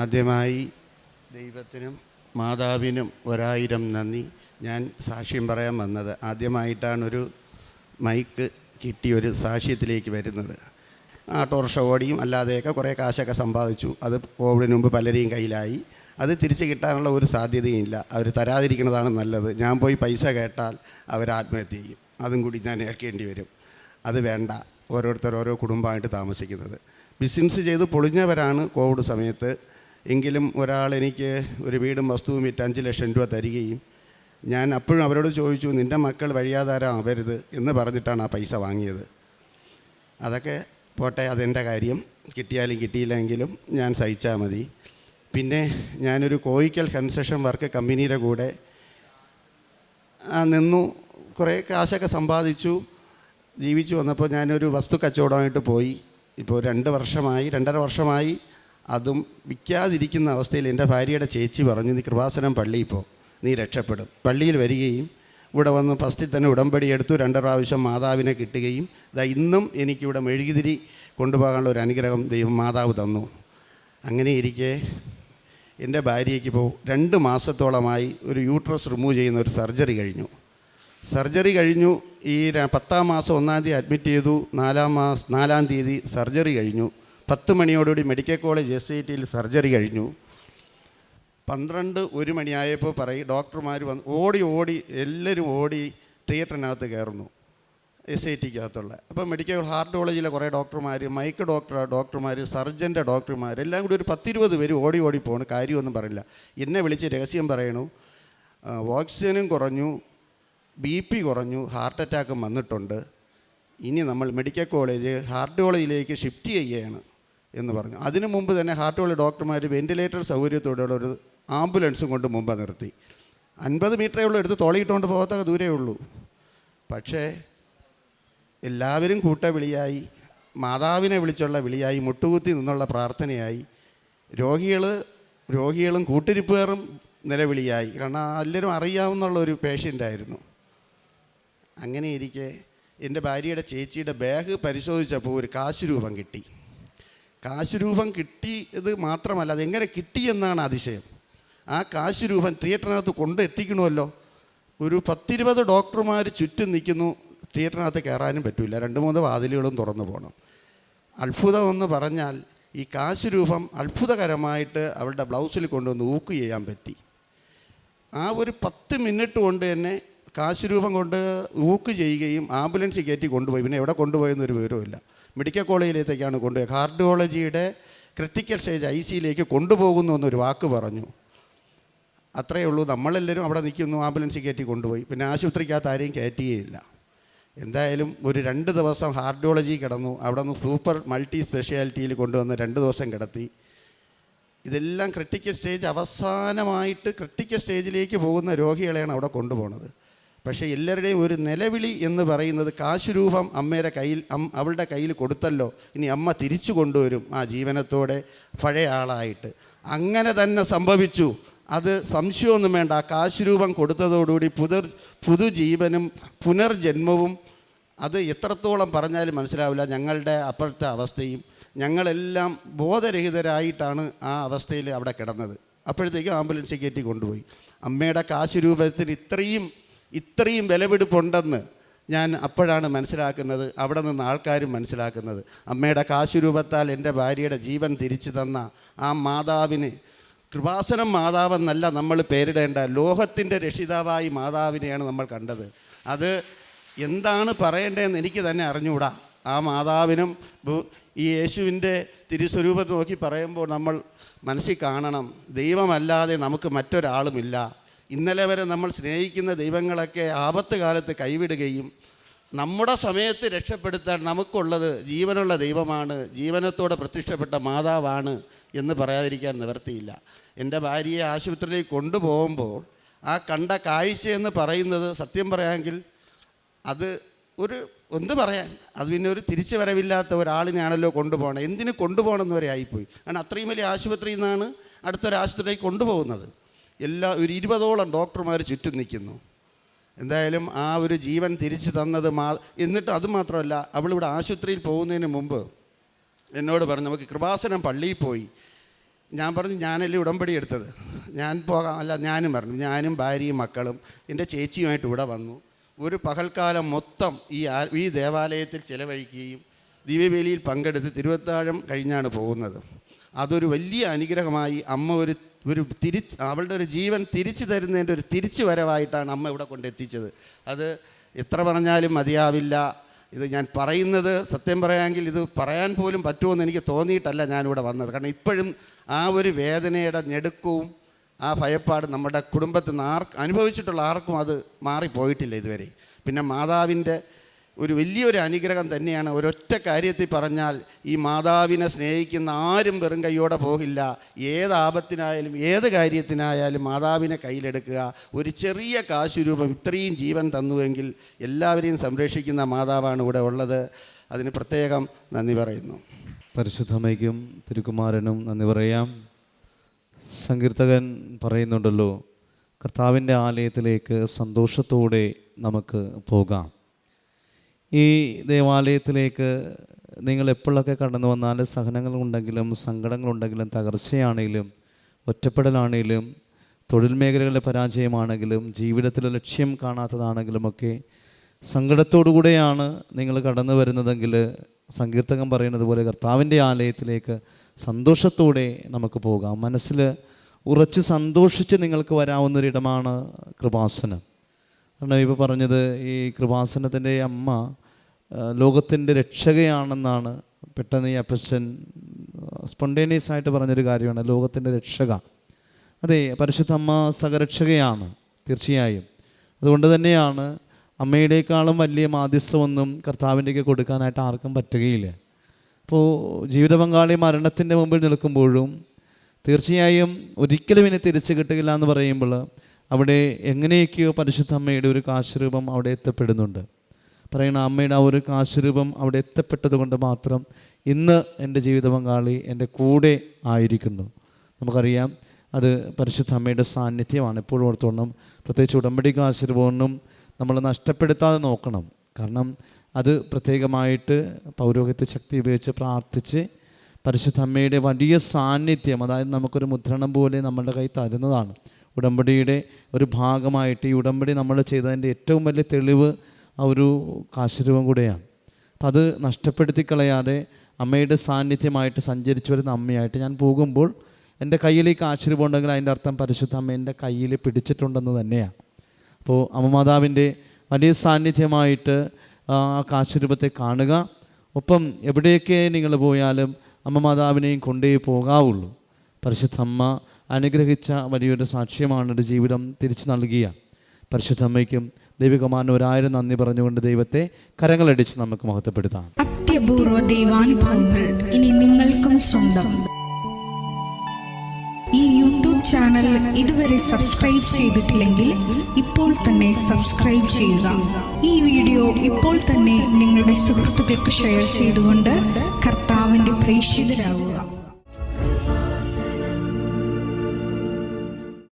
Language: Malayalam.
ആദ്യമായി ദൈവത്തിനും മാതാവിനും ഒരായിരം നന്ദി. ഞാൻ സാക്ഷ്യം പറയാൻ വന്നത് ആദ്യമായിട്ടാണ് ഒരു മൈക്ക് കിട്ടി ഒരു സാക്ഷ്യത്തിലേക്ക് വരുന്നത്. ഓട്ടോറിക്ഷ ഓടിയും അല്ലാതെയൊക്കെ കുറേ കാശൊക്കെ സമ്പാദിച്ചു. അത് കോവിഡിന് മുമ്പ് പലരെയും കയ്യിലായി. അത് തിരിച്ച് കിട്ടാനുള്ള ഒരു സാധ്യതയും ഇല്ല അവർ തരാതിരിക്കുന്നതാണ് നല്ലത്. ഞാൻ പോയി പൈസ കേട്ടാൽ അവർ ആത്മഹത്യ ചെയ്യും. അതും കൂടി ഞാൻ ഏൽക്കേണ്ടി വരും. അത് വേണ്ട. ഓരോരുത്തർ ഓരോ കുടുംബമായിട്ട് താമസിക്കുന്നത്. ബിസിനസ് ചെയ്ത് പൊളിഞ്ഞവരാണ് കോവിഡ് സമയത്ത് എങ്കിലും ഒരാൾ എനിക്ക് ഒരു വീടും വസ്തുവും വിറ്റ് അഞ്ച് ലക്ഷം രൂപ തരികയും ഞാൻ അപ്പോഴും അവരോട് ചോദിച്ചു നിന്റെ മക്കൾ വഴിയാധാരം ആവരുത് എന്ന് പറഞ്ഞിട്ടാണ് ആ പൈസ വാങ്ങിയത്. അതൊക്കെ പോട്ടെ അതെന്റെ കാര്യം. കിട്ടിയാലും കിട്ടിയില്ലെങ്കിലും ഞാൻ സഹിച്ചാൽ മതി. പിന്നെ ഞാനൊരു കോയിക്കൽ കൺസ്ട്രക്ഷൻ വർക്ക് കമ്പനിയുടെ കൂടെ നിന്നു. കുറേ കാശൊക്കെ സമ്പാദിച്ചു. ജീവിച്ചു വന്നപ്പോൾ ഞാനൊരു വസ്തു കച്ചവടമായിട്ട് പോയി. ഇപ്പോൾ രണ്ട് വർഷമായി രണ്ടര വർഷമായി അതും വിൽക്കാതിരിക്കുന്ന അവസ്ഥയിൽ എന്റെ ഭാര്യയുടെ ചേച്ചി പറഞ്ഞു നീ കൃപാസനം പള്ളിയിൽ പോ നീ രക്ഷപ്പെടും. പള്ളിയിൽ വരികയും ഇവിടെ വന്ന് ഫസ്റ്റിൽ തന്നെ ഉടമ്പടി എടുത്തു രണ്ട് പ്രാവശ്യം മാതാവിനെ കിട്ടുകയും ഇതാ ഇന്നും എനിക്കിവിടെ മെഴുകുതിരി കൊണ്ടുപോകാനുള്ള ഒരു അനുഗ്രഹം ദൈവം മാതാവ് തന്നു. അങ്ങനെ ഇരിക്കെ എന്റെ ഭാര്യയ്ക്ക് ഇപ്പോൾ രണ്ട് മാസത്തോളമായി ഒരു യൂട്രസ് റിമൂവ് ചെയ്യുന്ന ഒരു സർജറി കഴിഞ്ഞു. സർജറി കഴിഞ്ഞു ഈ പത്താം മാസം ഒന്നാം തീയതി അഡ്മിറ്റ് ചെയ്തു നാലാം മാസം നാലാം തീയതി സർജറി കഴിഞ്ഞു. പത്ത് മണിയോടുകൂടി മെഡിക്കൽ കോളേജ് എസ് ഐ ടിയിൽ സർജറി കഴിഞ്ഞു. പന്ത്രണ്ട് ഒരു മണിയായപ്പോൾ പറയും ഡോക്ടർമാർ വന്ന് ഓടി ഓടി എല്ലാവരും ഓടി തിയേറ്ററിനകത്ത് കയറുന്നു എസ് ഐ ടിക്കകത്തുള്ള. അപ്പോൾ മെഡിക്കൽ ഹാർട്ട് കോളേജിലെ കുറേ ഡോക്ടർമാർ മൈക്ക് ഡോക്ടർ ഡോക്ടർമാർ സർജന്റെ ഡോക്ടർമാർ എല്ലാം കൂടി ഒരു പത്തിരുപത് പേര് ഓടി ഓടി പോകണം കാര്യമൊന്നും പറയില്ല. എന്നെ വിളിച്ച് രഹസ്യം പറയണു. ഓക്സിജനും കുറഞ്ഞു ബി പി കുറഞ്ഞു ഹാർട്ട് അറ്റാക്കും വന്നിട്ടുണ്ട്. ഇനി നമ്മൾ മെഡിക്കൽ കോളേജ് ഹാർട്ട് കോളേജിലേക്ക് ഷിഫ്റ്റ് ചെയ്യുകയാണ്. എന്ന് പറഞ്ഞു. അതിനു മുമ്പ് തന്നെ ഹാർട്ട് കോളേജ് ഡോക്ടർമാർ വെന്റിലേറ്റർ സൗകര്യത്തോടെയുള്ള ഒരു ആംബുലൻസും കൊണ്ട് മുമ്പ് നിർത്തി. അൻപത് മീറ്ററേ ഉള്ളൂ എടുത്ത് തോളിയിട്ടുകൊണ്ട് പോകത്തക്ക ദൂരേ ഉള്ളൂ. പക്ഷേ എല്ലാവരും കൂട്ട വിളിയായി മാതാവിനെ വിളിച്ചുള്ള വിളിയായി മുട്ടുകുത്തി നിന്നുള്ള പ്രാർത്ഥനയായി രോഗികൾ രോഗികളും കൂട്ടിരിപ്പുകാരും നിലവിളിയായി. കാരണം എല്ലാവരും അറിയാവുന്ന ഒരു പേഷ്യന്റായിരുന്നു അങ്ങനെ ഇരിക്കെ എന്റെ ഭാര്യയുടെ ചേച്ചിയുടെ ബാഗ് പരിശോധിച്ചപ്പോൾ ഒരു കാശ് രൂപം കിട്ടി. കാശ് രൂപം കിട്ടിയത് മാത്രമല്ല അതെങ്ങനെ കിട്ടി എന്നാണ് അതിശയം. ആ കാശ് രൂപം തിയേറ്ററിനകത്ത് കൊണ്ട് എത്തിക്കണമല്ലോ. ഒരു പത്തിരുപത് ഡോക്ടർമാർ ചുറ്റും നിൽക്കുന്നു തിയേറ്ററിനകത്ത് കയറാനും പറ്റില്ല രണ്ട് മൂന്ന് വാതിലുകളും തുറന്നു പോകണം. അത്ഭുതം എന്ന് പറഞ്ഞാൽ ഈ കാശ് രൂപം അത്ഭുതകരമായിട്ട് അവളുടെ ബ്ലൗസിൽ കൊണ്ടുവന്ന് ഊക്ക് ചെയ്യാൻ പറ്റി. ആ ഒരു പത്ത് മിനിറ്റ് കൊണ്ട് തന്നെ കാശ് രൂപം കൊണ്ട് ഊക്ക് ചെയ്യുകയും ആംബുലൻസ് കയറ്റി കൊണ്ടുപോയി. പിന്നെ എവിടെ കൊണ്ടുപോയെന്നൊരു വിവരമില്ല മെഡിക്കൽ കോളേജിലേക്കാണ് കൊണ്ടുപോയത്. കാർഡിയോളജിയുടെ ക്രിട്ടിക്കൽ സ്റ്റേജ് ഐ സിയിലേക്ക് കൊണ്ടുപോകുന്നു എന്നൊരു വാക്ക് പറഞ്ഞു. അത്രയേ ഉള്ളൂ. നമ്മളെല്ലാവരും അവിടെ നിൽക്കുന്നു. ആംബുലൻസ് കയറ്റി കൊണ്ടുപോയി. പിന്നെ ആശുപത്രിക്കകത്ത് ആരെയും കയറ്റിയേയില്ല. എന്തായാലും ഒരു രണ്ട് ദിവസം ഹാർഡിയോളജി കിടന്നു. അവിടെ നിന്ന് സൂപ്പർ മൾട്ടി സ്പെഷ്യാലിറ്റിയിൽ കൊണ്ടുവന്ന് രണ്ട് ദിവസം കിടത്തി. ഇതെല്ലാം ക്രിട്ടിക്കൽ സ്റ്റേജ് അവസാനമായിട്ട് ക്രിട്ടിക്കൽ സ്റ്റേജിലേക്ക് പോകുന്ന രോഗികളെയാണ് അവിടെ കൊണ്ടുപോകുന്നത് പക്ഷേ എല്ലാവരുടെയും ഒരു നിലവിളി എന്ന് പറയുന്നത് കാശുരൂപം അമ്മയുടെ കയ്യിൽ അവളുടെ കയ്യിൽ കൊടുത്തല്ലോ. ഇനി അമ്മ തിരിച്ചു കൊണ്ടുവരും ആ ജീവനത്തോടെ പഴയ ആളായിട്ട്. അങ്ങനെ തന്നെ സംഭവിച്ചു. അത് സംശയമൊന്നും വേണ്ട. ആ കാശുരൂപം കൊടുത്തതോടുകൂടി പുതർ പുതുജീവനും പുനർജന്മവും അത് എത്രത്തോളം പറഞ്ഞാലും മനസ്സിലാവില്ല. ഞങ്ങളുടെ അപ്പോഴത്തെ അവസ്ഥയും ഞങ്ങളെല്ലാം ബോധരഹിതരായിട്ടാണ് ആ അവസ്ഥയിൽ അവിടെ കിടന്നത്. അപ്പോഴത്തേക്കും ആംബുലൻസ് കയറ്റി കൊണ്ടുപോയി. അമ്മയുടെ കാശുരൂപത്തിന് ഇത്രയും ഇത്രയും വിലപിടിപ്പുണ്ടെന്ന് ഞാൻ അപ്പോഴാണ് മനസ്സിലാക്കുന്നത്. അവിടെ നിന്ന് ആൾക്കാരും മനസ്സിലാക്കുന്നത്. അമ്മയുടെ കാശുരൂപത്താൽ എന്റെ ഭാര്യയുടെ ജീവൻ തിരിച്ചു തന്ന ആ മാതാവിന് കൃപാസനം മാതാവെന്നല്ല നമ്മൾ പേരിടേണ്ട. ലോഹത്തിന്റെ രക്ഷിതാവായി മാതാവിനെയാണ് നമ്മൾ കണ്ടത്. അത് എന്താണ് പറയേണ്ടതെന്ന് എനിക്ക് തന്നെ അറിഞ്ഞുകൂടാ. ആ മാതാവിനും ഈ യേശുവിന്റെ തിരുസ്വരൂപത്തെ നോക്കി പറയുമ്പോൾ നമ്മൾ മനസ്സിൽ കാണണം. ദൈവമല്ലാതെ നമുക്ക് മറ്റൊരാളുമില്ല. ഇന്നലെ വരെ നമ്മൾ സ്നേഹിക്കുന്ന ദൈവങ്ങളൊക്കെ ആപത്ത് കാലത്ത് കൈവിടുകയും നമ്മുടെ സമയത്ത് രക്ഷപ്പെടുത്താൻ നമുക്കുള്ളത് ജീവനുള്ള ദൈവമാണ് ജീവനത്തോടെ പ്രത്യക്ഷപ്പെട്ട മാതാവാണ് എന്ന് പറയാതിരിക്കാൻ നിവർത്തിയില്ല എന്റെ ഭാര്യയെ ആശുപത്രിയിലേക്ക് കൊണ്ടുപോകുമ്പോൾ ആ കണ്ട കാഴ്ചയെന്ന് പറയുന്നത് സത്യം പറയാമെങ്കിൽ അത് ഒരു എന്ത് പറയാൻ? അത് പിന്നെ ഒരു തിരിച്ചു വരവില്ലാത്ത ഒരാളിനെയാണല്ലോ കൊണ്ടുപോകണം എന്തിന് കൊണ്ടുപോകണമെന്ന് വരെ ആയിപ്പോയി. കാരണം അത്രയും വലിയ ആശുപത്രിയിൽ നിന്നാണ് അടുത്തൊരു കൊണ്ടുപോകുന്നത്. എല്ലാ ഒരു ഇരുപതോളം ഡോക്ടർമാർ ചുറ്റും നിൽക്കുന്നു. എന്തായാലും ആ ഒരു ജീവൻ തിരിച്ചു തന്നത് മാ എന്നിട്ട് അത് മാത്രമല്ല അവളിവിടെ ആശുപത്രിയിൽ പോകുന്നതിന് മുമ്പ് എന്നോട് പറഞ്ഞു നമുക്ക് കൃപാസനം പള്ളിയിൽ പോയി. ഞാൻ പറഞ്ഞു ഞാനല്ലേ ഉടമ്പടി എടുത്തത്? ഞാൻ പോകാം അല്ല ഞാനും പറഞ്ഞു ഞാനും ഭാര്യയും മക്കളും എന്റെ ചേച്ചിയുമായിട്ട് ഇവിടെ വന്നു. ഒരു പകൽക്കാലം മൊത്തം ഈ ഈ ദേവാലയത്തിൽ ചിലവഴിക്കുകയും ദിവ്യവേലിയിൽ പങ്കെടുത്ത് തിരുവത്താഴം കഴിഞ്ഞാണ് പോകുന്നത്. അതൊരു വലിയ അനുഗ്രഹമായി അമ്മ ഒരു ഒരു തിരിച്ച് അവളുടെ ഒരു ജീവൻ തിരിച്ചു തരുന്നതിന്റെ ഒരു തിരിച്ചു വരവായിട്ടാണ് അമ്മ ഇവിടെ കൊണ്ടെത്തിച്ചത് അത് എത്ര പറഞ്ഞാലും മതിയാവില്ല. ഇത് ഞാൻ പറയുന്നത് സത്യം പറയാമെങ്കിൽ ഇത് പറയാൻ പോലും പറ്റുമെന്ന് എനിക്ക് തോന്നിയിട്ടല്ല ഞാനിവിടെ വന്നത്. കാരണം ഇപ്പോഴും ആ ഒരു വേദനയുടെ ഞെടുക്കവും ആ ഭയപ്പാട് നമ്മുടെ കുടുംബത്തിൽ നിന്ന് ആർക്ക് അനുഭവിച്ചിട്ടുള്ള ആർക്കും അത് മാറിപ്പോയിട്ടില്ല ഇതുവരെ. പിന്നെ മാതാവിന്റെ ഒരു വലിയൊരു അനുഗ്രഹം തന്നെയാണ് ഒരൊറ്റ കാര്യത്തിൽ പറഞ്ഞാൽ ഈ മാതാവിനെ സ്നേഹിക്കുന്ന ആരും വെറും കൈയോടെ പോകില്ല. ഏത് ആപത്തിനായാലും ഏത് കാര്യത്തിനായാലും മാതാവിനെ കയ്യിലെടുക്കുക. ഒരു ചെറിയ കാശുരൂപം ഇത്രയും ജീവൻ തന്നുവെങ്കിൽ എല്ലാവരെയും സംരക്ഷിക്കുന്ന മാതാവാണ് ഇവിടെ ഉള്ളത്. അതിന് പ്രത്യേകം നന്ദി പറയുന്നു. പരിശുദ്ധമയ്ക്കും തിരുക്കുമാരനും നന്ദി പറയാം. സങ്കീർത്തകൻ പറയുന്നുണ്ടല്ലോ കർത്താവിന്റെ ആലയത്തിലേക്ക് സന്തോഷത്തോടെ നമുക്ക് പോകാം. ഈ ദേവാലയത്തിലേക്ക് നിങ്ങൾ എപ്പോഴൊക്കെ കടന്നു വന്നാൽ സഹനങ്ങളുണ്ടെങ്കിലും സങ്കടങ്ങളുണ്ടെങ്കിലും തകർച്ചയാണെങ്കിലും ഒറ്റപ്പെടലാണെങ്കിലും തൊഴിൽ മേഖലകളിലെ പരാജയമാണെങ്കിലും ജീവിതത്തിൽ ലക്ഷ്യം കാണാത്തതാണെങ്കിലും ഒക്കെ സങ്കടത്തോടുകൂടെയാണ് നിങ്ങൾ കടന്നു വരുന്നതെങ്കിൽ സങ്കീർത്തകം പറയുന്നത് പോലെ കർത്താവിന്റെ ആലയത്തിലേക്ക് സന്തോഷത്തോടെ നമുക്ക് പോകാം. മനസ്സിൽ ഉറച്ച് സന്തോഷിച്ച് നിങ്ങൾക്ക് വരാവുന്നൊരിടമാണ് കൃപാസനം. കാരണം ഇപ്പോൾ പറഞ്ഞത് ഈ കൃപാസനത്തിന്റെ അമ്മ ലോകത്തിന്റെ രക്ഷകയാണെന്നാണ് പെട്ടെന്ന് ഈ അപ്പച്ചൻ സ്പോണ്ടേനിയസ് ആയിട്ട് പറഞ്ഞൊരു കാര്യമാണ് ലോകത്തിന്റെ രക്ഷക. അതെ പരിശുദ്ധ അമ്മ സഹരക്ഷകയാണ് തീർച്ചയായും. അതുകൊണ്ട് തന്നെയാണ് അമ്മയുടേക്കാളും വലിയ മാധ്യസ്ഥമൊന്നും കർത്താവിന്റെയൊക്കെ കൊടുക്കാനായിട്ട് ആർക്കും പറ്റുകയില്ല. അപ്പോൾ ജീവിത പങ്കാളി മരണത്തിന്റെ മുമ്പിൽ നിൽക്കുമ്പോഴും തീർച്ചയായും ഒരിക്കലും ഇനി തിരിച്ചു കിട്ടുകയില്ല എന്ന് പറയുമ്പോൾ അവിടെ എങ്ങനെയൊക്കെയോ പരിശുദ്ധ അമ്മയുടെ ഒരു കാശുരൂപം അവിടെ എത്തപ്പെടുന്നുണ്ട്. പറയണ അമ്മയുടെ ആ ഒരു കാശുരൂപം അവിടെ എത്തപ്പെട്ടത് കൊണ്ട് മാത്രം ഇന്ന് എന്റെ ജീവിത പങ്കാളി എന്റെ കൂടെ ആയിരിക്കുന്നു. നമുക്കറിയാം അത് പരിശുദ്ധ അമ്മയുടെ സാന്നിധ്യമാണ്. എപ്പോഴും ഓർത്തോണം പ്രത്യേകിച്ച് ഉടമ്പടി കാശുരൂപമൊന്നും നമ്മൾ നഷ്ടപ്പെടുത്താതെ നോക്കണം. കാരണം അത് പ്രത്യേകമായിട്ട് പൗരോഹിത്യ ശക്തി ഉപയോഗിച്ച് പ്രാർത്ഥിച്ച് പരിശുദ്ധ അമ്മയുടെ വലിയ സാന്നിധ്യം അതായത് നമുക്കൊരു മുദ്രണം പോലെ നമ്മളുടെ കൈ തരുന്നതാണ്. ഉടമ്പടിയുടെ ഒരു ഭാഗമായിട്ട് ഈ ഉടമ്പടി നമ്മൾ ചെയ്തതിന്റെ ഏറ്റവും വലിയ തെളിവ് ആ ഒരു കാശുരൂപം കൂടെയാണ്. അപ്പം അത് നഷ്ടപ്പെടുത്തി കളയാതെ അമ്മയുടെ സാന്നിധ്യമായിട്ട് സഞ്ചരിച്ചു വരുന്ന അമ്മയായിട്ട് ഞാൻ പോകുമ്പോൾ എന്റെ കയ്യിൽ ഈ കാശുരൂപം ഉണ്ടെങ്കിൽ അതിന്റെ അർത്ഥം പരിശുദ്ധ അമ്മ എന്റെ കയ്യിൽ പിടിച്ചിട്ടുണ്ടെന്ന് തന്നെയാണ്. അപ്പോൾ അമ്മമാതാവിന്റെ വലിയ സാന്നിധ്യമായിട്ട് ആ കാശുരൂപത്തെ കാണുക. ഒപ്പം എവിടെയൊക്കെ നിങ്ങൾ പോയാലും അമ്മ മാതാവിനെയും കൊണ്ടേ പോകാവുള്ളൂ. പരിശുദ്ധ അമ്മ അനുഗ്രഹിച്ച വലിയൊരു സാക്ഷ്യമാണ് ഒരു ജീവിതം തിരിച്ചു നൽകിയ. പരിശുദ്ധമ്മയ്ക്കും ദൈവികമാന ഒരായിരം നന്ദി പറഞ്ഞുകൊണ്ട് ദൈവത്തെ കരങ്ങളടിച്ച് നമുക്ക് മഹത്വപ്പെടുത്താം. അത്യപൂർവ ദൈവാനുഭവങ്ങൾ ഇനി നിങ്ങൾക്കും സ്വന്തം. ഈ യൂട്യൂബ് ചാനൽ ഇതുവരെ സബ്സ്ക്രൈബ് ചെയ്തിട്ടില്ലെങ്കിൽ ഇപ്പോൾ തന്നെ സബ്സ്ക്രൈബ് ചെയ്യുക. ഈ വീഡിയോ ഇപ്പോൾ തന്നെ നിങ്ങളുടെ സുഹൃത്തുക്കൾക്ക് ഷെയർ ചെയ്തുകൊണ്ട് കർത്താവിന്റെ പ്രേക്ഷിതരാകുക.